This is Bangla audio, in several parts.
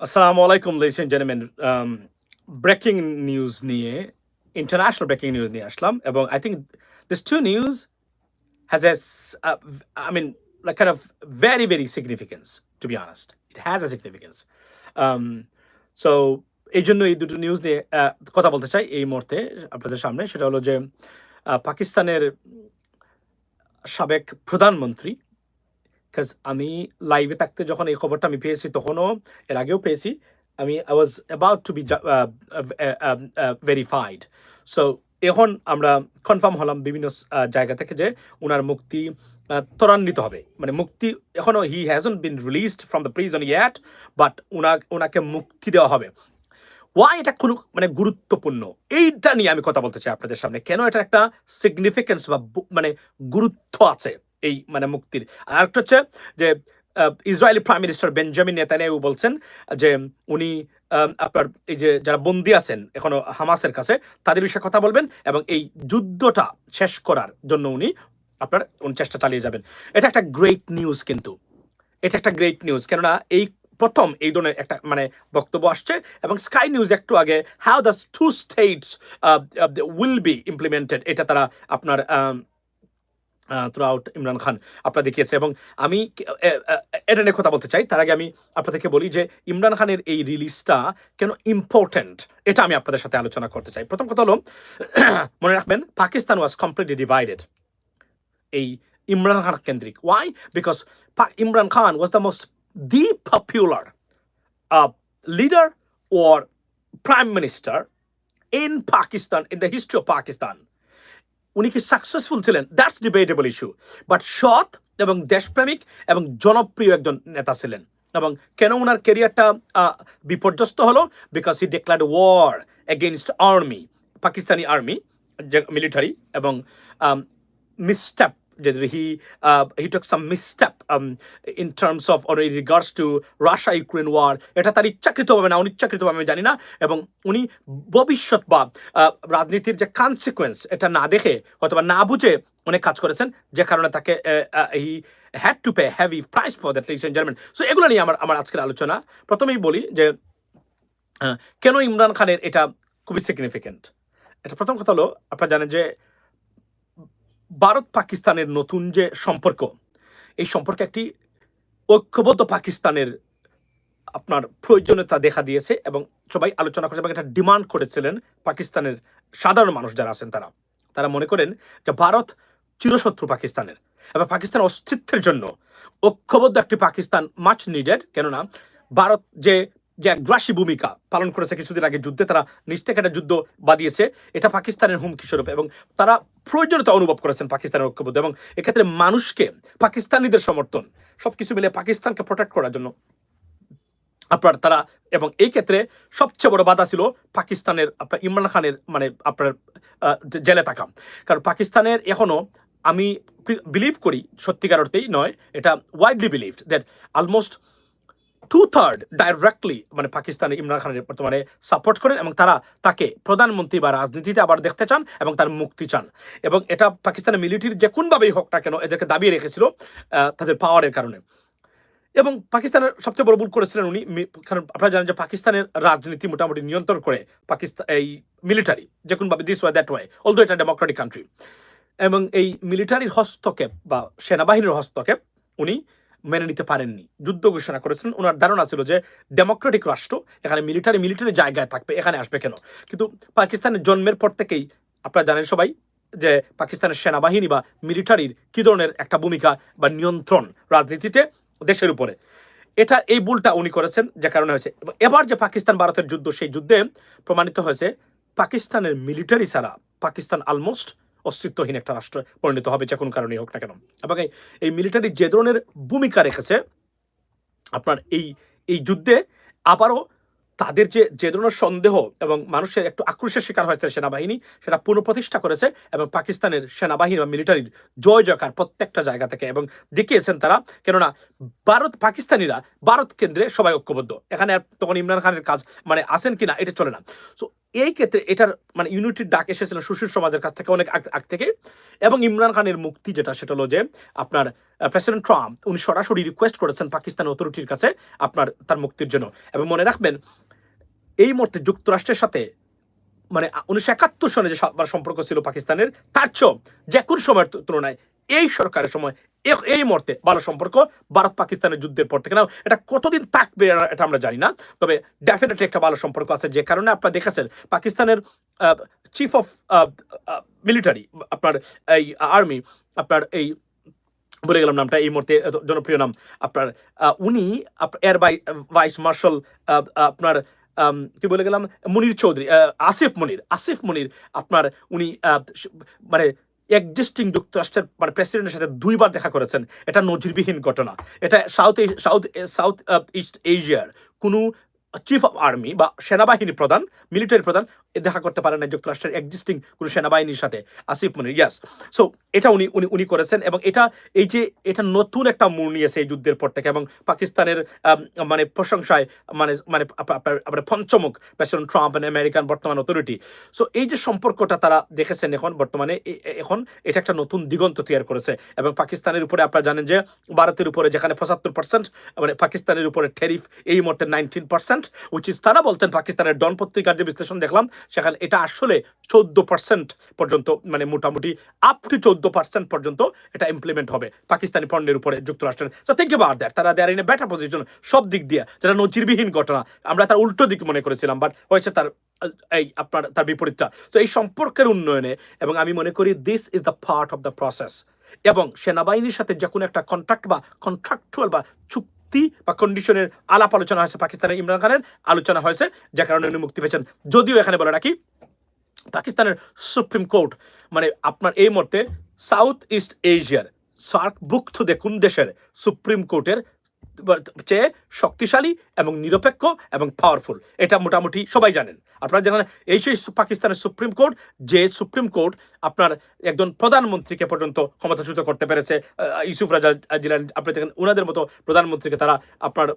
আসসালামু আলাইকুম and gentlemen. ব্রেকিং নিউজ নিয়ে ইন্টারন্যাশনাল ব্রেকিং নিউজ নিয়ে আসলাম এবং I think this two news has a I mean like kind of very very significance to be honest. It has a significance. Um, এই জন্য এই দুটো নিউজ নিয়ে কথা বলতে চাই এই মুহূর্তে আপনাদের সামনে। সেটা হলো যে পাকিস্তানের সাবেক প্রধানমন্ত্রী কাজ আমি লাইভে থাকতে যখন এই খবরটা আমি পেয়েছি তখনও, এর আগেও পেয়েছি, আমি I was about to be verified so এখন আমরা কনফার্ম হলাম বিভিন্ন জায়গা থেকে যে ওনার মুক্তি ত্বরান্বিত হবে। মানে মুক্তি এখনও he hasn't been released from the prison yet but ওনা ওনাকে মুক্তি দেওয়া হবে। ওয়াই এটা কোনো মানে গুরুত্বপূর্ণ? এইটা নিয়ে আমি কথা বলতে চাই আপনাদের সামনে। কেন এটা একটা সিগনিফিকেন্স বু- মানে গুরুত্ব আছে? এই মানে মুক্তির। আর একটা হচ্ছে যে Israeli prime minister Benjamin Netanyahu বলছেন যে, উনি আপনার এই যে যারা বন্দি আছেন, এখনও হামাসের কাছে, তাদের বিষয়ে কথা বলবেন এবং এই যুদ্ধটা শেষ করার জন্য উনি আপনার, উনি চেষ্টা চালিয়ে যাবেন। এটা একটা গ্রেট নিউজ কিন্তু। এটা একটা গ্রেট নিউজ কেননা এই প্রথম এই ধরনের একটা মানে বক্তব্য আসছে এবং স্কাই নিউজ একটু আগে how the two states will be implemented এটা তারা আপনার থ্রু আউট ইমরান খান আপনার দেখিয়েছে। এবং আমি এটা নিয়ে কথা বলতে চাই। তার আগে আমি আপনাদেরকে বলি যে, ইমরান খানের এই রিলিজটা কেন ইম্পর্ট্যান্ট এটা আমি আপনাদের সাথে আলোচনা করতে চাই। প্রথম কথা হলো, মনে রাখবেন, পাকিস্তান ওয়াজ কমপ্লিটলি ডিভাইডেড এই ইমরান খান কেন্দ্রিক। Why because Imran Khan was the most the popular leader or prime minister in Pakistan in the history of Pakistan উনি কি সাকসেসফুল ছিলেন? দ্যাটস ডিবেটেবল ইস্যু বাট সৎ এবং দেশপ্রেমিক এবং জনপ্রিয় একজন নেতা ছিলেন। এবং কেন ওনার কেরিয়ারটা বিপর্যস্ত হলো? Because he declared war against army Pakistani army military এবং misstep that he uh, he took some misstep um, in terms of or in regards to Russia Ukraine war. এটা তার ইচ্ছাকৃতভাবে না অনিচ্ছাকৃতভাবে আমি জানি না। এবং উনি ভবিষ্যৎ বা রাজনীতির যে কনসিকুয়েন্স এটা না দেখে অথবা না বুঝে অনেক কাজ করেছেন যে কারণে তাকে he had to pay heavy price for that লিস জার্মান সো এগুলো নিয়ে আমার আমার আজকের আলোচনা। প্রথমেই বলি যে কেন ইমরান খানের এটা খুবই সিগনিফিকেন্ট এটা প্রথম কথা হলো আপনারা জানেন যে ভারত পাকিস্তানের নতুন যে সম্পর্ক, এই সম্পর্কে একটি ঐক্যবদ্ধ পাকিস্তানের আপনার প্রয়োজনীয়তা দেখা দিয়েছে এবং সবাই আলোচনা করেছে এবং একটা ডিমান্ড করেছিলেন পাকিস্তানের সাধারণ মানুষ যারা আছেন তারা। তারা মনে করেন যে ভারত চিরশত্রু পাকিস্তানের এবং পাকিস্তান অস্তিত্বের জন্য ঐক্যবদ্ধ একটি পাকিস্তান মাছ নিডেড কেননা ভারত যে যে গ্রাসী ভূমিকা পালন করেছে কিছুদিন আগে যুদ্ধে, তারা একটা যুদ্ধ বাদিয়েছে এটা পাকিস্তানের হুমকি স্বরূপ এবং তারা প্রয়োজনীয়তা অনুভব করেছেন পাকিস্তানের ঐক্যবদ্ধ এবং এক্ষেত্রে মানুষকে, পাকিস্তানিদের সমর্থন সব কিছু মিলে পাকিস্তানকে প্রোটেক্ট করার জন্য আপনার তারা এবং এই ক্ষেত্রে সবচেয়ে বড় বাধা ছিল পাকিস্তানের আপনার ইমরান খানের মানে আপনার জেলে থাকা। কারণ পাকিস্তানের এখনও আমি বিলিভ করি, সত্যিকার অর্থেই নয়, এটা widely believe that almost two third directly মানে পাকিস্তানে ইমরান খানের বর্তমানে সাপোর্ট করেন এবং তারা তাকে প্রধানমন্ত্রী বা রাজনীতিতে আবার দেখতে চান এবং তার মুক্তি চান। এবং এটা পাকিস্তানের মিলিটারি যে কোনভাবেই হোক না কেন এদেরকে দাবিয়ে রেখেছিল তাদের পাওয়ারের কারণে। এবং পাকিস্তানের সবচেয়ে বড় ভুল করেছিলেন উনি কারণ আপনারা জানেন যে পাকিস্তানের রাজনীতি মোটামুটি নিয়ন্ত্রণ করে পাকিস্তান এই মিলিটারি যে কোনোভাবে this why that why although এটা ডেমোক্রেটিক কান্ট্রি এবং এই মিলিটারির হস্তক্ষেপ বা সেনাবাহিনীর হস্তক্ষেপ উনি মেনে নিতে পারেননি। যুদ্ধ ঘোষণা করেছিলেন ওনার ধারণা ছিল যে ডেমোক্রেটিক রাষ্ট্র এখানে মিলিটারি মিলিটারি জায়গায় থাকবে, এখানে আসবে কেন? কিন্তু পাকিস্তানের জন্মের পর থেকেই আপনারা জানেন সবাই যে পাকিস্তানের সেনাবাহিনী বা মিলিটারির কী ধরনের একটা ভূমিকা বা নিয়ন্ত্রণ রাজনীতিতে দেশের উপরে। এটা এই ভুলটা উনি করেছেন যে কারণে হয়েছে। এবং এবার যে পাকিস্তান ভারতের যুদ্ধ, সেই যুদ্ধে প্রমাণিত হয়েছে, পাকিস্তানের মিলিটারি ছাড়া পাকিস্তান অলমোস্ট অস্তিত্বহীন একটা রাষ্ট্র পরিণত হবে, যে কোনো কারণেই হোক না কেন। এবং এই- মিলিটারি যে ধরনের ভূমিকা রেখেছে আপনার এই এই যুদ্ধে। আবারও তাদের যে যে ধরনের সন্দেহ এবং মানুষের একটু আক্রোশের শিকার হয়েছে সেনাবাহিনী, সেটা পুনঃপ্রতিষ্ঠা করেছে এবং পাকিস্তানের সেনাবাহিনী বা মিলিটারির জয় জয়কার প্রত্যেকটা জায়গা থেকে এবং দেখিয়েছেন তারা, কেননা ভারত পাকিস্তানিরা ভারত কেন্দ্রে সবাই ঐক্যবদ্ধ। এখানে তখন ইমরান খানের কাজ মানে আসেন কিনা এটা চলে না। সো এই ক্ষেত্রে এটার মানে ইউনিটির ডাক এসেছিল সুশীল সমাজের কাছ থেকে, অনেক আগ থেকে। এবং ইমরান খানের মুক্তি যেটা, সেটা হলো যে আপনার প্রেসিডেন্ট ট্রাম্প উনি সরাসরি রিকোয়েস্ট করেছেন পাকিস্তান অথরিটির কাছে আপনার, তার মুক্তির জন্য। এবং মনে রাখবেন, এই মুহূর্তে যুক্তরাষ্ট্রের সাথে মানে উনিশশো একাত্তর সনে যে মানে সম্পর্ক ছিল পাকিস্তানের, তার চেয়েও যে কোনো সময়ের তুলনায় এই সরকারের সময় এই মুহূর্তে ভালো সম্পর্ক, ভারত পাকিস্তানের যুদ্ধের পর থেকে। না এটা কতদিন থাকবে এটা- আমরা জানি না, তবে ডেফিনেটলি একটা ভালো সম্পর্ক আছে, যে কারণে আপনারা দেখেছেন, পাকিস্তানের চিফ অফ মিলিটারি আপনার এই আর্মি আপনার এই বলে গেলাম নামটা, এই মুহূর্তে জনপ্রিয় নাম, আপনার উনি এয়ার বাই ভাইস মার্শাল আপনার কি বলে গেলাম, মুনির চৌধুরী আসিফ মুনির আসিফ মুনির, আপনার উনি মানে এক্সিস্টিং যুক্তরাষ্ট্রের মানে প্রেসিডেন্টের সাথে দুইবার দেখা করেছেন। এটা নজিরবিহীন ঘটনা। এটা সাউথ সাউথ সাউথ ইস্ট এশিয়ার কোনো চিফ অফ আর্মি বা সেনাবাহিনী প্রধান মিলিটারি প্রধান দেখা করতে পারেন না যুক্তরাষ্ট্রের এক্সিস্টিং কোনো সেনাবাহিনীর সাথে, আসিফ মুনির ইয়াস সো এটা উনি উনি উনি করেছেন এবং এটা, এই যে এটা নতুন একটা মোড় নিয়েছে এই যুদ্ধের পর থেকে এবং পাকিস্তানের মানে প্রশংসায় মানে মানে আপনার পঞ্চমুখ, প্রেসিডেন্ট ট্রাম্প and আমেরিকান বর্তমান অথরিটি সো এই যে সম্পর্কটা তারা দেখেছেন এখন, বর্তমানে এখন এটা একটা নতুন দিগন্ত তৈরি করেছে এবং পাকিস্তানের উপরে আপনারা জানেন যে ভারতের উপরে যেখানে পঁচাত্তর পার্সেন্ট মানে পাকিস্তানের উপরে ট্যারিফ এই মুহূর্তে নাইনটিন পার্সেন্ট উচিত তারা বলতেন পাকিস্তানের ডন পত্রিকার যে বিশ্লেষণ দেখলাম সেখানে এটা আসলে চোদ্দ পার্সেন্ট পর্যন্ত মানে মোটামুটি আপ টু চোদ্দ পার্সেন্ট পর্যন্ত এটা ইমপ্লিমেন্ট হবে পাকিস্তানি পণ্যের উপরে যুক্তরাষ্ট্রের। সো থিঙ্ক অ্যাবাউট দ্যাট তারা they're in a better position সব দিক দিয়ে। যেটা নজিরবিহীন ঘটনা, আমরা তার উল্টো দিক মনে করেছিলাম বাট হয়েছে তার, এই আপনার, তার বিপরীতটা। তো এই সম্পর্কের উন্নয়নে এবং আমি মনে করি this is the part of the process এবং সেনাবাহিনীর সাথে যে কোনো একটা কন্ট্রাক্ট বা কন্ট্রাকচুয়াল বা চুক্তি বা কন্ডিশনের আলাপ আলোচনা হয়েছে পাকিস্তানের ইমরান খানের আলোচনা হয়েছে, যে কারণে উনি মুক্তি পেয়েছেন। যদিও এখানে বলে রাখি, পাকিস্তানের সুপ্রিম কোর্ট মানে আপনার এই মুহূর্তে সাউথ ইস্ট এশিয়ার সার্কভুক্ত দেখুন দেশের সুপ্রিম কোর্টের চেয়ে শক্তিশালী এবং নিরপেক্ষ এবং পাওয়ারফুল এটা মোটামুটি সবাই জানেন। আপনারা জানেন, এই সেই পাকিস্তানের সুপ্রিম কোর্ট, যে সুপ্রিম কোর্ট আপনার একজন প্রধানমন্ত্রীকে পর্যন্ত ক্ষমতাচ্যুত করতে পেরেছে ইউসুফ রাজা জিলানি আপনি দেখেন ওনাদের মতো প্রধানমন্ত্রীকে তারা আপনার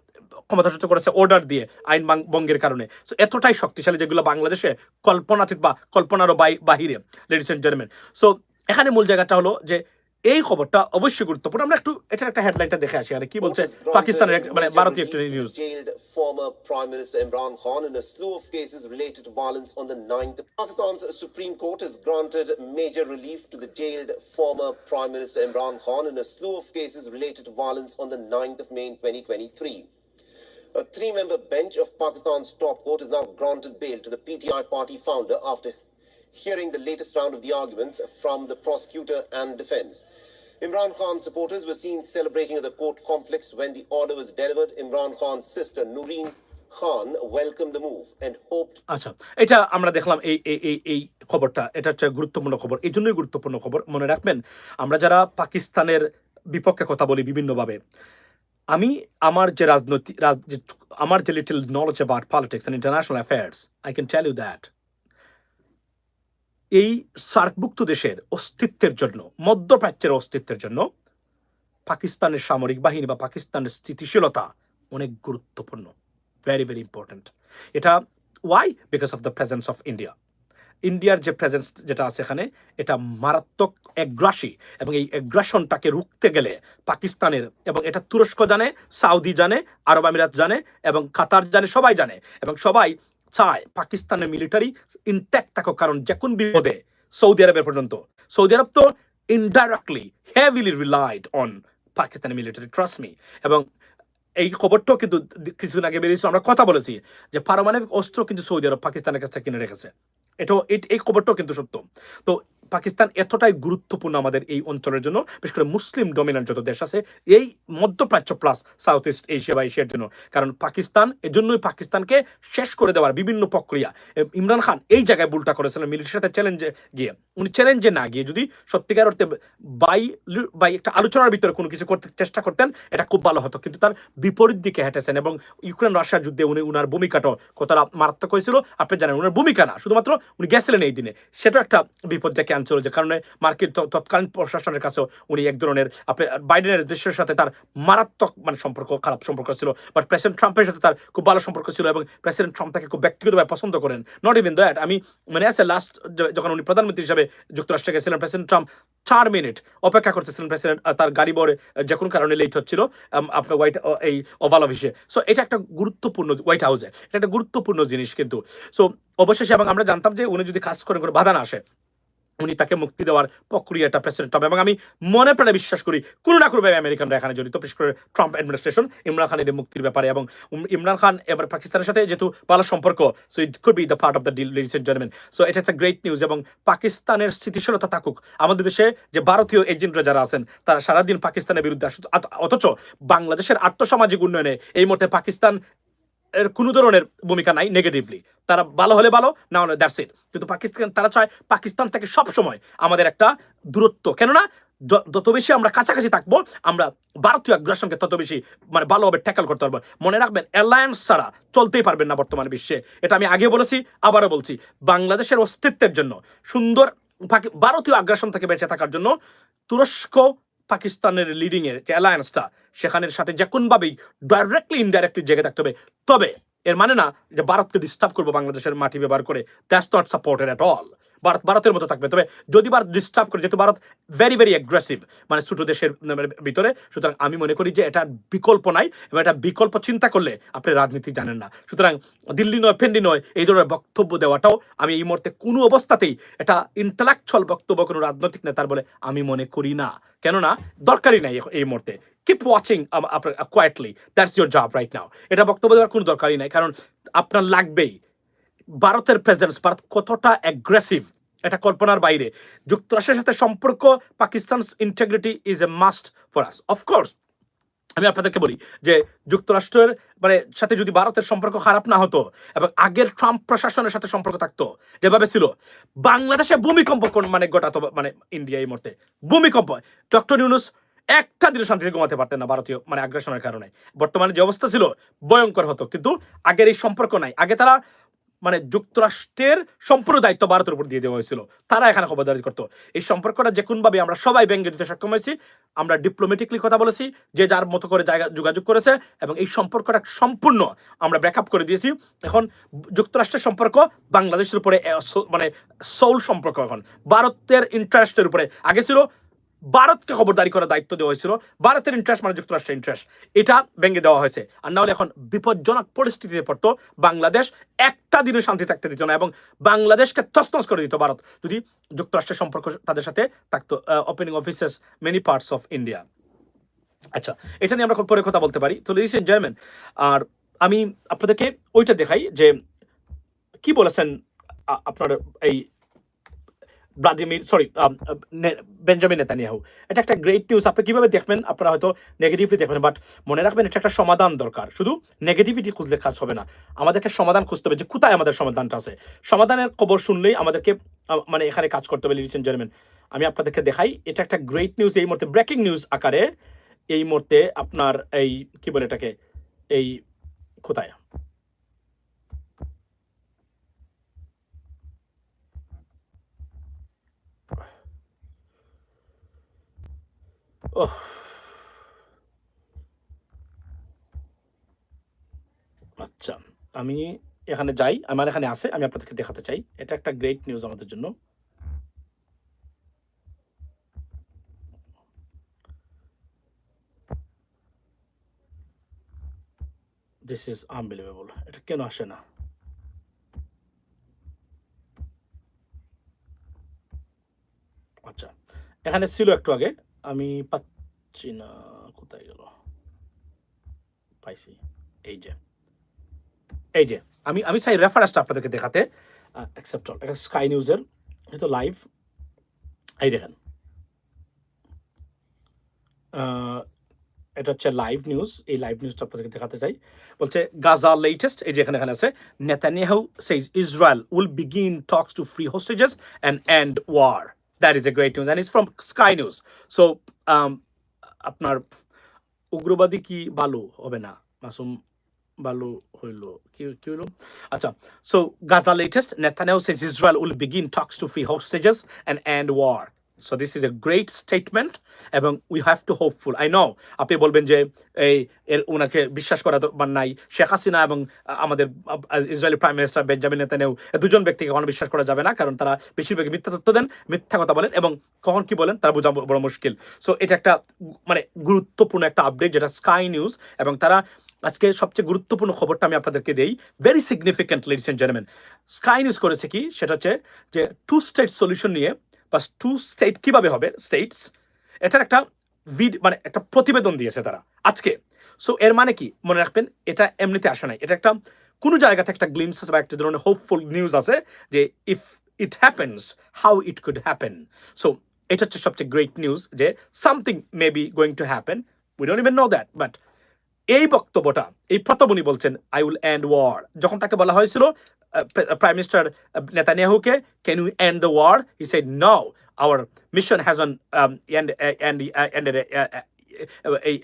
ক্ষমতাচ্যুত করেছে অর্ডার দিয়ে, আইন বঙ্গের কারণে। সো এতটাই শক্তিশালী যেগুলো বাংলাদেশে কল্পনাতীত বা কল্পনারও বাহিরে লেডিস এন্ড জেন্টলম্যান সো এখানে মূল জায়গাটা হলো যে এই খবরটা অবশ্যই গুরুত্বপূর্ণ আমরা একটু এটার একটা হেডলাইনটা দেখে আসি আর কি বলছে পাকিস্তানের এক- মানে ভারতীয় একটা news jailed former Prime Minister Imran Khan in a slew of cases related to violence on the 9th. Pakistan's Supreme Court has granted major relief to the jailed former Prime Minister Imran Khan in a slew of cases related to violence on the 9th of May 2023. A three member bench of Pakistan's top court has now granted bail to the PTI party founder after hearing the latest round of the arguments from the prosecutor and defense. Imran Khan's supporters were seen celebrating at the court complex when the order was delivered. Imran Khan's sister, Noreen Khan, welcomed the move and hoped আচ্ছা এটা আমরা দেখলাম এই এই এই খবরটা এটা হচ্ছে গুরুত্বপূর্ণ খবর এই জন্যই গুরুত্বপূর্ণ খবর মনে রাখবেন আমরা যারা পাকিস্তানের বিপক্ষে কথা বলি বিভিন্নভাবে আমি আমার যে রাজনৈতিক আমার যে little knowledge about politics and international affairs I can tell you that এই সার্কভুক্ত দেশের অস্তিত্বের জন্য, মধ্যপ্রাচ্যের অস্তিত্বের জন্য পাকিস্তানের সামরিক বাহিনী বা পাকিস্তানের স্থিতিশীলতা অনেক গুরুত্বপূর্ণ ভেরি ভেরি ইম্পর্ট্যান্ট এটা why because of the presence of India ইন্ডিয়ার যে প্রেজেন্স যেটা আছে এখানে, এটা মারাত্মক অ্যাগ্রাসী এবং এই অ্যাগ্রাসনটাকে রুখতে গেলে পাকিস্তানের, এবং এটা তুরস্ক জানে, সাউদি জানে, আরব আমিরাত জানে, এবং কাতার জানে, সবাই জানে, এবং সবাই চায় পাকিস্তানের মিলিটারি ইনট্যাক্ট থাকুক, কারণ যে কোন বিপদে সৌদি আরবের পর্যন্ত। সৌদি আরব তো ইনডাইরেক্টলি হেভিলি রিলাইড অন পাকিস্তানের মিলিটারি ট্রাস্ট মি এবং এই খবরটাও কিন্তু কিছুদিন আগে বেরিয়েছিল আমরা কথা বলেছি যে পারমাণবিক অস্ত্র কিন্তু সৌদি আরব পাকিস্তানের কাছ থেকে কিনে রেখেছে। এটাও এই- এই খবরটাও কিন্তু সত্য। তো পাকিস্তান এতটাই গুরুত্বপূর্ণ আমাদের এই অঞ্চলের জন্য, বিশেষ করে মুসলিম ডমিনেন্ট যত দেশ আছে, এই মধ্যপ্রাচ্য প্লাস সাউথ ইস্ট এশিয়া বা এশিয়ার জন্য। কারণ পাকিস্তান, এজন্যই পাকিস্তানকে শেষ করে দেওয়ার বিভিন্ন প্রক্রিয়া। ইমরান খান এই জায়গায় ভুলটা করেছিলেন মিলিটারির সাথে চ্যালেঞ্জে গিয়ে। উনি চ্যালেঞ্জে না গিয়ে যদি সত্যিকার অর্থে বাই বাই একটা আলোচনার ভিতরে কোনো কিছু করতে চেষ্টা করতেন, এটা খুব ভালো হতো। কিন্তু তার বিপরীত দিকে হেঁটেছেন এবং ইউক্রেন রাশিয়া যুদ্ধে উনি উনার ভূমিকাটাও কতটা মারাত্মক হয়েছিল, আপনি জানেন, উনার ভূমিকা না, শুধুমাত্র উনি গেছিলেন এই দিনে। সেটা একটা বিপদ ডেকে প্ল্যান ছিল যে কারণে মার্কিন তৎকালীন প্রশাসনের কাছেও উনি এক ধরনের, আপনি বাইডেনের দেশের সাথে তার মারাত্মক মানে সম্পর্ক, খারাপ সম্পর্ক ছিল। বাট প্রেসিডেন্ট ট্রাম্পের সাথে তার খুব ভালো সম্পর্ক ছিল এবং প্রেসিডেন্ট ট্রাম্প তাকে খুব ব্যক্তিগতভাবে পছন্দ করেন। নট ইভেন দ্যাট আমি মানে আছে লাস্ট যখন উনি প্রধানমন্ত্রী হিসাবে যুক্তরাষ্ট্রে গেছিলেন, প্রেসিডেন্ট ট্রাম্প চার মিনিট অপেক্ষা করতেছিলেন প্রেসিডেন্ট তার গাড়ি বড়ে যে কোনো কারণে লেট হচ্ছিল আপনার হোয়াইট এই ওভাল অফিসে। সো এটা একটা গুরুত্বপূর্ণ, হোয়াইট হাউসে এটা একটা গুরুত্বপূর্ণ জিনিস কিন্তু। সো অবশেষে, এবং আমরা জানতাম যে উনি যদি কাজ করেন কোনো বাধা না আসে উনি তাকে মুক্তি দেওয়ার প্রক্রিয়াটা প্রেসিডেন্ট ট্রাম্প এবং আমি মনে প্রাণে বিশ্বাস করি, কোনো না কোনো আমেরিকানরা এখানে জড়িত, বিশেষ করে ট্রাম্প অ্যাডমিনিস্ট্রেশন ইমরান খানের মুক্তির ব্যাপারে এবং ইমরান খান এবার পাকিস্তানের সাথে যেহেতু ভালো সম্পর্ক so it could be the part of the deal ladies and gentleman so এটা একটা গ্রেট নিউজ এবং পাকিস্তানের স্থিতিশীলতা থাকুক। আমাদের দেশে যে ভারতীয় এজেন্টরা যারা আছেন, তারা সারাদিন পাকিস্তানের বিরুদ্ধে অথচ বাংলাদেশের আর্থসামাজিক উন্নয়নে এই মুহূর্তে পাকিস্তান এর কোনো ধরনের ভূমিকা নাই নেগেটিভলি তারা ভালো হলে ভালো, না হলে দ্যাটস ইট কিন্তু পাকিস্তান, তারা চায় পাকিস্তান থেকে সব সময় আমাদের একটা দূরত্ব। কেননা যত বেশি আমরা কাছাকাছি থাকব, আমরা ভারতীয় আগ্রাসনকে তত বেশি মানে ভালোভাবে ট্যাকল করতে পারব। মনে রাখবেন অ্যালায়েন্স ছাড়া চলতেই পারবেন না বর্তমান বিশ্বে। এটা আমি আগে বলেছি, আবারও বলছি। বাংলাদেশের অস্তিত্বের জন্য, সুন্দর ভারতীয় আগ্রাসন থেকে বেঁচে থাকার জন্য তুরস্ক পাকিস্তানের লিডিং এর যে অ্যালায়েন্সটা সেখানের সাথে যে কোনভাবেই ডাইরেক্টলি ইনডাইরেক্টলি জেগে থাকতে হবে। তবে এর মানে না যে ভারতকে ডিস্টার্ব করব বাংলাদেশের মাটি ব্যবহার করে। That's not supported at all Bharat ভারতের মতো থাকবে। তবে যদি ভারত ডিস্টার্ব করে, যেহেতু ভারত ভেরি ভেরি অ্যাগ্রেসিভ মানে ছোট দেশের মানে ভিতরে, সুতরাং আমি মনে করি যে এটা বিকল্প নাই এবং এটা বিকল্প চিন্তা করলে আপনি রাজনীতি জানেন না। সুতরাং দিল্লি নয়, ফেন্ডি নয়, এই ধরনের বক্তব্য দেওয়াটাও আমি এই মুহূর্তে কোনো অবস্থাতেই এটা ইন্টালেকচুয়াল বক্তব্য কোনো রাজনৈতিক নেতার বলে আমি মনে করি না। কেননা দরকারই নাই এই মুহূর্তে। Keep watching quietly that's your job right now এটা বক্তব্য দেওয়ার কোনো দরকারই নাই, কারণ আপনার লাগবেই। ভারতের প্রেজেন্স ভারত কতটা অ্যাগ্রেসিভ এটা কল্পনার বাইরে। যুক্তরাষ্ট্রের সাথে সম্পর্ক Pakistan integrity is a must for us of course আমি আপনাদেরকে বলি যে যুক্তরাষ্ট্রের মানে সাথে যদি ভারতের সম্পর্ক খারাপ না হতো, এবং আগের ট্রাম্প প্রশাসনের সাথে সম্পর্ক থাকতো, যেভাবে ছিল, বাংলাদেশে ভূমিকম্প কোন- মানে ঘটাতো মানে ইন্ডিয়া এই মুহূর্তে, ভূমিকম্প। ডক্টর ইউনুস একটা দিন শান্তিতে ঘুমাতে পারতেন না ভারতীয় মানে আগ্রাসনের কারণে। বর্তমানে যে অবস্থা ছিল, ভয়ঙ্কর হতো। কিন্তু আগের এই সম্পর্ক নাই। আগে তারা মানে যুক্তরাষ্ট্রের সম্পূর্ণ দায়িত্ব ভারতের উপর দিয়ে দেওয়া হয়েছিল। তারা এখানে খবরদারি করতো। এই সম্পর্কটা যে কোনভাবে আমরা সবাই ব্যঙ্গে দিতে সক্ষম হয়েছি। আমরা ডিপ্লোমেটিকলি কথা বলেছি, যে যার মতো করে জায়গা যোগাযোগ করেছে এবং এই সম্পর্কটা সম্পূর্ণ আমরা ব্রেকআপ করে দিয়েছি। এখন যুক্তরাষ্ট্রের সম্পর্ক বাংলাদেশের উপরে মানে সৌল সম্পর্ক এখন। ভারতের ইন্টারেস্টের উপরে। আগে ছিল ভারতকে খবরদারি করার দায়িত্ব দেওয়া হয়েছিল। ভারতের ইন্টারেস্ট মানে যুক্তরাষ্ট্রের ইন্টারেস্ট এটা ভেঙে দেওয়া হয়েছে। আর না হলে এখন বিপজ্জনক পরিস্থিতিতে পড়তো বাংলাদেশ। একটা দিনে শান্তি থাকতে দিত না এবং বাংলাদেশকে তসনস করে দিত ভারত। যদি যুক্তরাষ্ট্রের সম্পর্ক তাদের সাথে থাকতো opening offices many parts of India আচ্ছা এটা নিয়ে আমরা পরে কথা বলতে পারি। তো লিস ইন জার্মান আর আমি আপনাদেরকে ওইটা দেখাই যে কি বলেছেন আপনার এই ভ্লাদিমির সরি বেঞ্জামিন নেতানিয়াহু এটা একটা গ্রেট নিউজ আপনি কীভাবে দেখবেন? আপনারা হয়তো নেগেটিভলি দেখবেন বাট মনে রাখবেন এটা একটা সমাধান দরকার। শুধু নেগেটিভিটি খুঁজলে কাজ হবে না। আমাদেরকে সমাধান খুঁজতে হবে যে কোথায় আমাদের সমাধানটা আছে। সমাধানের খবর শুনলেই আমাদেরকে মানে এখানে কাজ করতে হবে লিডিস জেন্টলম্যান আমি আপনাদেরকে দেখাই, এটা একটা গ্রেট নিউজ এই মুহূর্তে ব্রেকিং নিউজ আকারে। এই মুহূর্তে আপনার এই, কি বলে এটাকে? এই, কোথায়? ওহ। আচ্ছা আমি এখানে যাই, আমার এখানে আছে, আমি আপনাদেরকে দেখাতে চাই। এটা একটা গ্রেট নিউজ আমাদের জন্য। দিস ইজ আনবিলিভেবল এটা কেন আসে না? আচ্ছা এখানে ছিল একটু আগে। আমি পাচ্ছি না। কোথায় গেল? পাইছি। এই যে। এই যে। আমি আমি চাই রেফারেন্সটা আপনাদেরকে দেখাতে। অ্যাকসেপ্ট এটা স্কাই নিউজের হয়তো লাইভ এই দেখেন। এটা হচ্ছে লাইভ নিউজ এই লাইভ নিউজটা আপনাদেরকে দেখাতে চাই। বলছে গাজা লেটেস্ট এই যে এখানে এখানে আছে Netanyahu says Israel will begin talks to free hostages and end war that is a great news and is from Sky News so um, আপনার উগ্রবাদী কি ভালো হবে না? মাসুম ভালো হইল কি কি হইল? আচ্ছা so Gaza latest Netanyahu says Israel will begin talks to free hostages and end war. So this is a great statement এবং we have to hopeful I know আপনি বলবেন যে, এই, এর ওনাকে বিশ্বাস করা দরকার নাই। শেখ হাসিনা এবং আমাদের ইসরায়েলি প্রাইম মিনিস্টার বেঞ্জামিন এই দুজন ব্যক্তিকে কখনো বিশ্বাস করা যাবে না, কারণ তারা বেশিরভাগ মিথ্যা তথ্য দেন, মিথ্যা কথা বলেন এবং কখন কি বলেন তারা বোঝা বড় মুশকিল। সো এটা একটা মানে গুরুত্বপূর্ণ একটা আপডেট যেটা স্কাই নিউজ এবং তারা আজকে সবচেয়ে গুরুত্বপূর্ণ খবরটা আমি আপনাদেরকে দেই very significant ladies and gentleman Sky News করেছে কি? সেটা হচ্ছে যে টু স্টেট সলিউশন নিয়ে বা টু স্টেট কীভাবে হবে? স্টেটস এটার একটা ভিড মানে একটা প্রতিবেদন দিয়েছে তারা আজকে। সো এর মানে কি? মনে রাখবেন, এটা এমনিতে আসে নাই। এটা একটা, কোনো জায়গা থেকে একটা গ্লিমস বা একটা ধরনের হোপফুল নিউজ আছে যে if it happens how it could happen so এটা হচ্ছে সবচেয়ে গ্রেট নিউজ যে something may be going to happen we don't even know that but এই বক্তব্যটা, এই প্রথম উনি বলছেন আই উইল এন্ড ওয়ার যখন তাকে বলা হয়েছিল prime minister নেতানিয়াহুকে can you end the war he said no our mission has on end end ended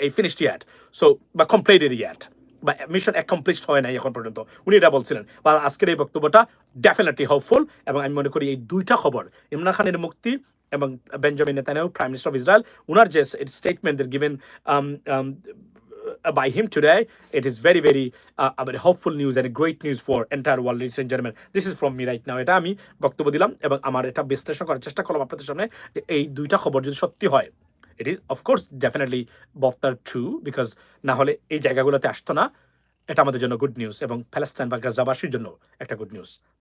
এই ফিনিশড ইয়াট সো বা কমপ্লিটেড ইয়াট বা মিশন অ্যাকমপ্লিশড হয় নাই এখন পর্যন্ত. উনি এটা বলছিলেন। বা আজকের এই বক্তব্যটা ডেফিনেটলি হোপফুল এবং আমি মনে করি এই দুইটা খবর, ইমরান খানের মুক্তি এবং Benjamin Netanyahu prime minister of Israel উনার যে statement given by him today. It is very, very uh, very hopeful news and great news for entire world, ladies and gentlemen. This is from me right now. এটা আমি বক্তব্য দিলাম এবং আমার এটা বিশ্লেষণ করার চেষ্টা করলাম আপনাদের সামনে যে এই দুইটা খবর যদি সত্যি হয় it is of course definitely বফতার true because না হলে এই জায়গাগুলোতে আসতো না এটা আমাদের জন্য গুড নিউজ এবং প্যালেস্টাইন বা গাজাবাসীর জন্য একটা গুড নিউজ